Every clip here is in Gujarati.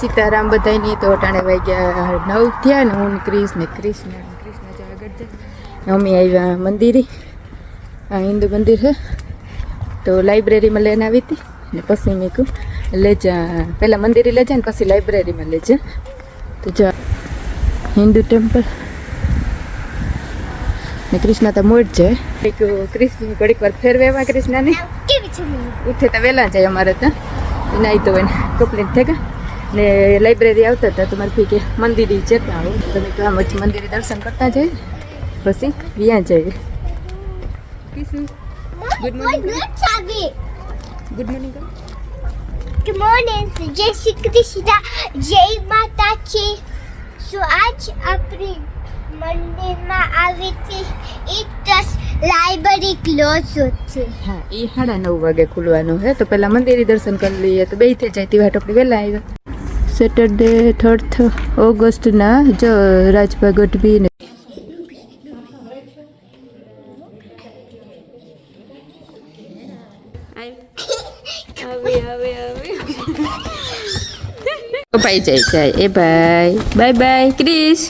સીતારામ બધાયની તો અટાણે વાગ્યા નવ થયા ને હું ને ને કૃષ્ણ ને કૃષ્ણ જો આગળ જાય અમે આવ્યા મંદિરે. આ હિન્દુ મંદિર છે તો લાઇબ્રેરીમાં લઈને આવી હતી ને પછી મેં કહું લે જા. પહેલાં મંદિરે લઈ જા ને પછી લાઇબ્રેરીમાં લઈ જા. તો જા. હિન્દુ ટેમ્પલ. ને કૃષ્ણ તો મોટ છે એક કૃષ્ણ ઘડીક વાર ફેરવેવા કૃષ્ણને ઉઠે તો વહેલા જાય અમારે ત્યાં. નાઈ તો એને કમ્પ્લીટ થઈ ગયા ને લાઇબ્રેરી આવતા હતા તો મારી ફી કે મંદિરે જતા આવો. તમે તો આમ જ મંદિરે દર્શન કરતા જઈએ પછી ત્યાં જઈએ good morning good morning good morning જય શ્રી કૃષ્ણ. જય માતાજી. સો આજ આપણે મંદિરમાં આવી છે એક દસ લાઇબ્રેરી ક્લોઝ છે. હા એ સાડા નવ વાગે ખુલવાનું છે તો પહેલાં મંદિરે દર્શન કરી લઈએ. તો બે થઈ જાય. તેવા આપણે વહેલા આવ્યા. સેટરડે થર્ડ ઓગસ્ટના જો રાજભા ગઢવી ને ભાઈ જાય જાય. એ ભાઈ. Bye bye. Krish.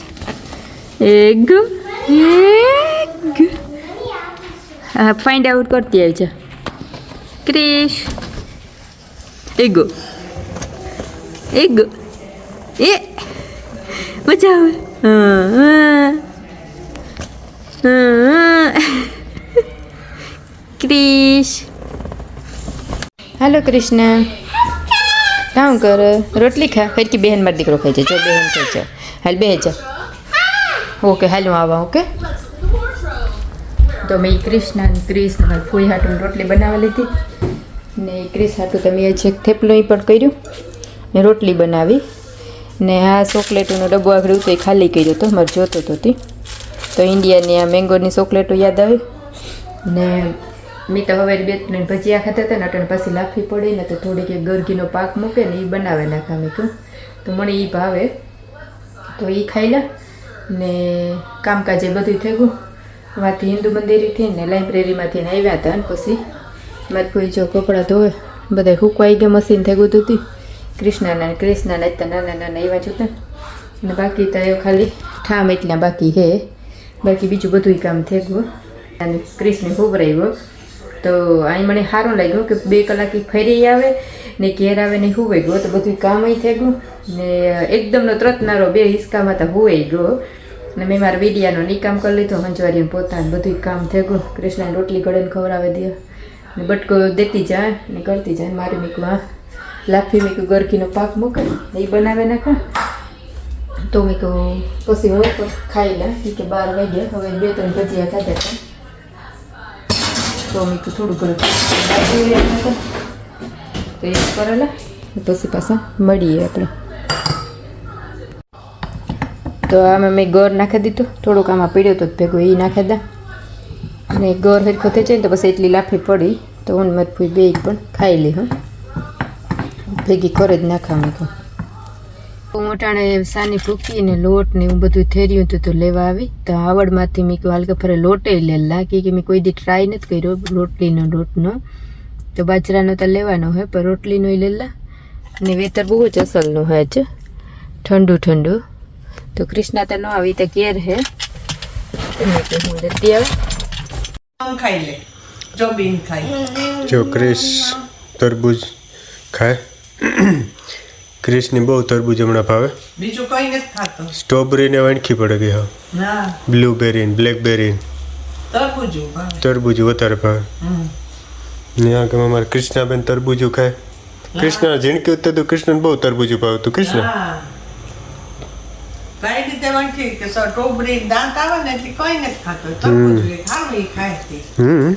Egg. Egg. હા ફાઇન્ડ આઉટ કરતી આવી છે ક્રિશ. એગો. એગો. એ મજા આવે ક્રિશ. હાલો કૃષ્ણ. કામ કર. રોટલી ખા. ફેરકી બહેન મારી દીકરો ખાઈ જાય. જો બહેન ખાઈ છે હાલ બે જા. ઓકે, હાલ હું આવા, ઓકે? તો મેં ક્રિષ્ણ ક્રિસ મારી ફૂઈ હાટું રોટલી બનાવી લીધી. ને ક્રિશ હાટું તમે છેક થેપલું પણ કર્યું. ને રોટલી બનાવી. ને આ ચોકલેટોનો ડબ્બો આગળ ઉતો એ ખાલી કર્યો હતો મારે જોતો હતો તો. ઇન્ડિયાની આ મેંગોની ચોકલેટો યાદ આવી? ને મેં તો હવે બે ત્રણ ભજીયા ખાતા હતા ને અટણ પછી લાફી પડે ને તો થોડીક એક ગરગીનો પાક મૂકે ને એ બનાવે નાખા મેં કહું તો મને એ ભાવે. તો એ ખાઈ લે. ને કામકાજ બધું થઈ ગયું. વાથી હિન્દુ મંદિરેથી ને લાઇબ્રેરીમાંથી આવ્યા હતા ને પછી. મારે કોઈ જો કપડાં ધોવે બધા હુકવાઈ ગયા, મશીન થઈ ગયું હતું કૃષ્ણના કૃષ્ણના હતા નાના નાના એવા જોતા. અને બાકી તો એ ખાલી ઠામ એટલા બાકી હે બાકી બીજું બધું કામ થઈ ગયું. અને કૃષ્ણ ખૂબ રહ્યો. તો અહીં મને સારું લાગ્યું કે બે કલાક ફરી આવે ને ઘેર આવે ને હુવાઈ ગયો. તો બધું કામ થઈ ગયું. ને એકદમનો ત્રતનારો બે હિસકામાં તો હુવાઈ ગયો. ને મેં મારા વીડિયાનો નિકામ કરી લીધો હંજવારી પોતાનું બધું કામ થઈ ગયું. કૃષ્ણને રોટલી ઘડીને ખવડાવી દે. ને બટકો દેતી જાય ને કરતી જાય મારી મીકું આ મેં કહ્યું ગરકીનો પાક મૂકે એ બનાવે નાખો તો મેં કહું પછી હું પણ ખાઈ લે. કે બાર વાગ્યા. હવે બે ત્રણ ભજીયા ખાધા હતા તો મેં કહું થોડું ઘણું તો. એ કરેલા પછી પાછા મળીએ આપણે. તો આમાં મેં ગોર નાખી દીધું. થોડુંક આમાં પીડ્યો તો ભેગો એ નાખી દા. અને ગોર હરખો થઈ જાય ને તો પછી એટલી લાફી પડી. તો હું મારી ફૂઈ બે પણ ખાઈ લે, હું. ભેગી કરી જ નાખા મેં મોટાણે સાની ફૂકી ને લોટ ને એવું બધું થેર્યું હતું તો લેવા આવી. તો આવડમાંથી મેં કહ્યું હાલ કે ફરે લોટે લેલા કે કે મેં કોઈ દી ટ્રાય નથી કર્યો રોટલીનો લોટનો તો બાજરાનો તો લેવાનો હોય પણ રોટલીનો લેલા ને વેતર બહુ જ અસલનું હોય છે ઠંડુ ઠંડુ. તો કૃષ્ણા તો ન આવી તો ઘેર હે. તો હું લેતી આવે. ખાઈ લે. જો બીન ખાઈ. જો ક્રિસ તરબૂજ ખાય. ક્રિસની બહુ તરબૂજ હમણાં ભાવે બીજું કઈ નથી ખાતો. સ્ટ્રોબેરી ને વણખી પડે ગઈ હા બ્લુબેરી ને બ્લેકબેરી તરબૂજું વધારે ભાવે. ને આ ગામમાં મારા કૃષ્ણાબેન તરબૂજું ખાય? કૃષ્ણ ઝીણકી ઉત્તર તો કૃષ્ણ બહુ તરબૂજું ભાવે તું કૃષ્ણ. કઈ રીતે વણકી કે સ્ટ્રોબેરી દાંત આવે ને એટલે કઈ નથી ખાતો. તરબૂજું એ ખાવું એ ખાય હમ.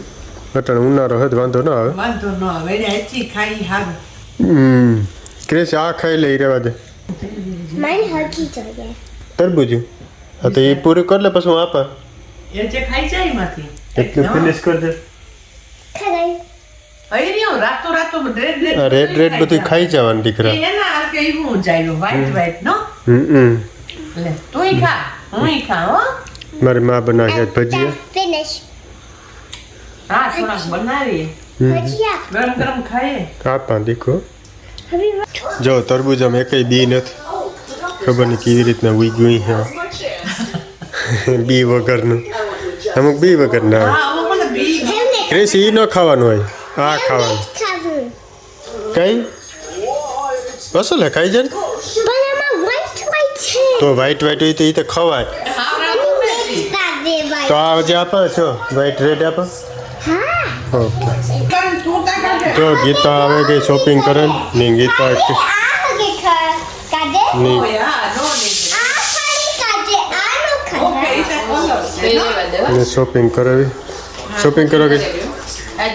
અટાણે ઉનાળો હોય વાંધો ના આવે. વાંધો ન આવે. એને ખાઈ હારું હમ. ક્રિસ આ ખાઈ લઈ રહેવા દે. મને હજી જોઈએ તરબૂજો. હા તો એ પૂરું કર લે પછી હું આપા. એ જે ખાઈ જાય એમાંથી. એટલું ફિનિશ કર દે. રાતો રેડ રેડ આ રેડ રેડ બધું ખાઈ જવાનું દીકરા. એના હાલ કે હું જાય વ્હાઈટ વ્હાઈટ નો? હમ હમ. લે તુંય ખા હુંય ખા હો. મારી મા બનાવી આજ ભજીયા. ફિનિશ હા થોડાક. ભજીયા ગરમ ગરમ ખાઈએ. આપા દીકો જો તરબૂજામાં એકય બી નથી. ખબર નહીં કેવી રીતના ઉઈ ગયું છે. બી વગરનું. અમુક બી વગરના આવે હા અમુક મને બી ક્રિસ ઈ ન ખાવાનું હોય. આ ખાવાનું. ખાવું કઈ? બસો લે ખાઈ જાય ને. તો વ્હાઈટ વ્હાઈટ હોય તો એ તો ખવાય. તો આ જે આપો છો વ્હાઈટ રેડ આપો? ઓકે. તું ગીતા આવે ગઈ શોપિંગ કરે? ને ગીતા ની શોપિંગ કરાવી. શોપિંગ કરો કે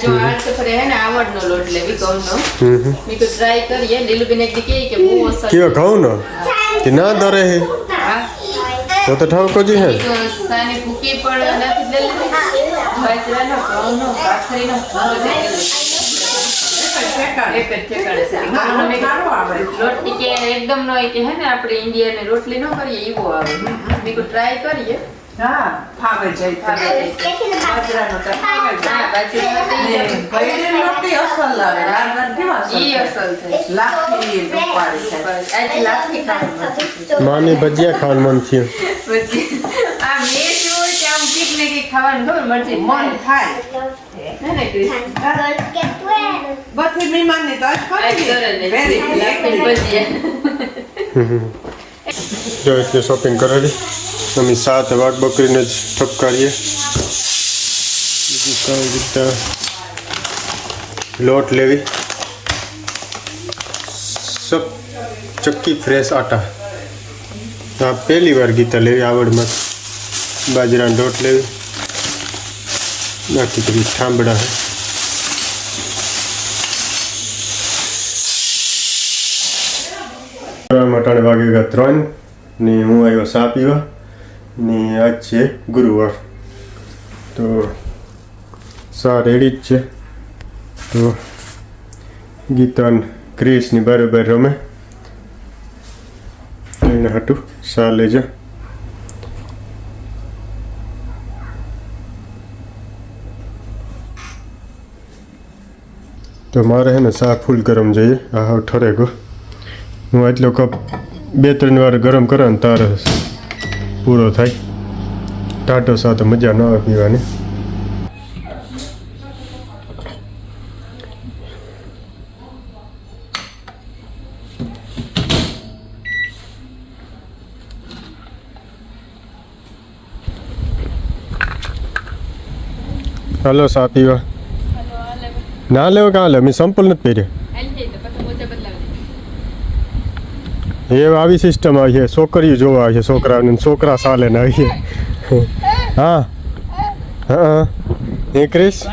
જો આ તો હે ને આવડનો લોટ લેવી ઘઉંનો. હમ હમ. તો ટ્રાય કરીએ. લીલુબેન એક કે બહુ અસર કયો ઘઉં કે ના દરે હે? હા. તો તો ઠાવકો જ હે સાની ભૂકી પણ નથી લીધી. બાજરાનો ઘઉંનો આવે. રોટલી કે એકદમ નો હોય કે હે ને આપણે ઇન્ડિયાને રોટલી ન કરીએ એવો આવે. મેં ટ્રાય કરીએ. હા ફાવે જાય. બાજરાનો અસલ આવે કેવા અસલ થાય? લાખી આજે લાખી માની ભજીયા ખાવાનું મન થયું આ મેં જોયું કે આમ કંઈક ને કંઈક ખાવાનું ખબર મન થાય? બધી મહેમાનની તો આજ. વેરી ભજીયા. જો એટલે શોપિંગ કરાવી અમે સાત વાઘ બકરીને જ ઠપકારીએ બીજી કઈ રીતે લોટ લેવી સબ ચક્કી ફ્રેશ આટા આ પહેલી વાર ગીતા લેવી આવડમાં બાજરાનો લોટ લેવી બાકી પછી થાંભળા હે મટાણે વાગે ગયા ત્રણ ને હું આવ્યો સા પીવા ને આજ છે ગુરુવાર. તો સા રેડી જ છે. તો ગીતાન ક્રિશની બરાબર રમે. એને હાટું સા લેજો. તો મારે હે ને સા ફૂલ ગરમ જોઈએ. આ ઠરે ગો. હું આટલો કપ બે ત્રણ વાર ગરમ કરે ને તારે પૂરો થાય. ટાટો સાથે મજા ન આવે પીવાની. હલો સા પીવા. ના લેવો કાં લે મેં સંપલ નથી પહેર્યા. એ આવી સિસ્ટમ આવી છે. છોકરીઓ જોવા આવી છે. છોકરાઓને છોકરા સાલે ને આવી છે. હા. હા એ ક્રિસ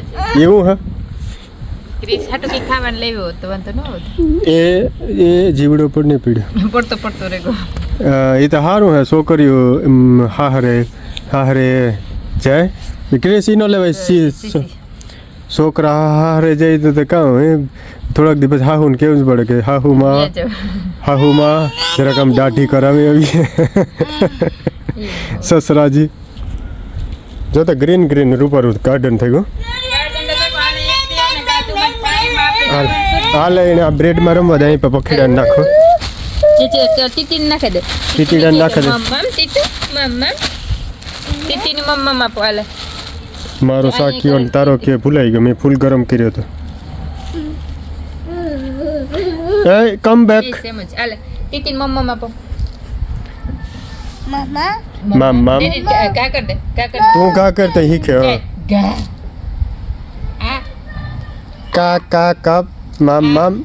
છે. એવું હે? ન એ એ જીવડો પર નહીં પીડ્યો પડતો પડતો રે એ તો સારું હે. છોકરીઓ હાહરે હાહરે જાય. ક્રિસ ઈ ન લેવાય. છોકરા હાહરે જાય તો કાં થોડાક દિવસ હાહુને કેવું જ પડે કે હાહુમાં હાહુમાં જરાક આમ દાઢી કરાવી આવી. સસરાજી. જો તો ગ્રીન ગ્રીન રૂપર ગાર્ડન થઈ ગયું. હાલ લઈને આ બ્રેડમાં રમવા દે અહીં પર પખીડાને નાખો. ટીટી નાખી દે. ટીટીડાને નાખી દે. મમ્મા ટીટુ મમ્મા ટીટીની મમ્મા માં પાલે મારો સાકીઓ ને તારો કે ભૂલાઈ ગયો મેં ફૂલ ગરમ કર્યો હતો એ કમ બેક સેમ જ આલે ટીટીની મમ્મા માં પો Mama, મામ મામ કા કર દે કા કર તું કા કરતે શીખે દે ગા આ કા કા કા મામ મામ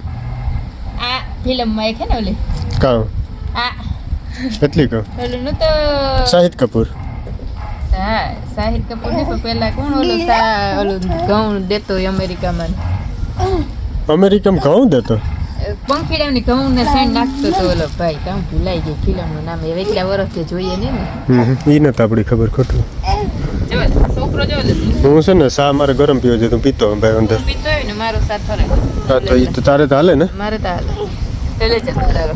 આ ફિલ્મમાં ને ઓલી કા આ એટલી કહું ઓલું નું તો શાહિદ કપૂર હા શાહિદ કપૂર ને પણ પેલા કોણ ઓલું સા ઓલું ઘઉં દેતો અમેરિકામાં અમેરિકામાં ઘઉં દેતો પંખીડાની ઘઉં ને સાઈડ નાખતો તો ઓલો ભાઈ કામ ભૂલાઈ ગઈ ફિલ્મનું નામ હવે એટલા વર્ષથી જોઈએ ને. હમ એ નથી આપણી ખબર ખોટું. હું છે ને સા મારે ગરમ પીવો છે તું પીતો ભાઈ અંદર. પીતો હોય ને મારો સાથ હા તો ઈ તો તારે તો હાલે ને? મારે તો હાલે. એટલે તારો.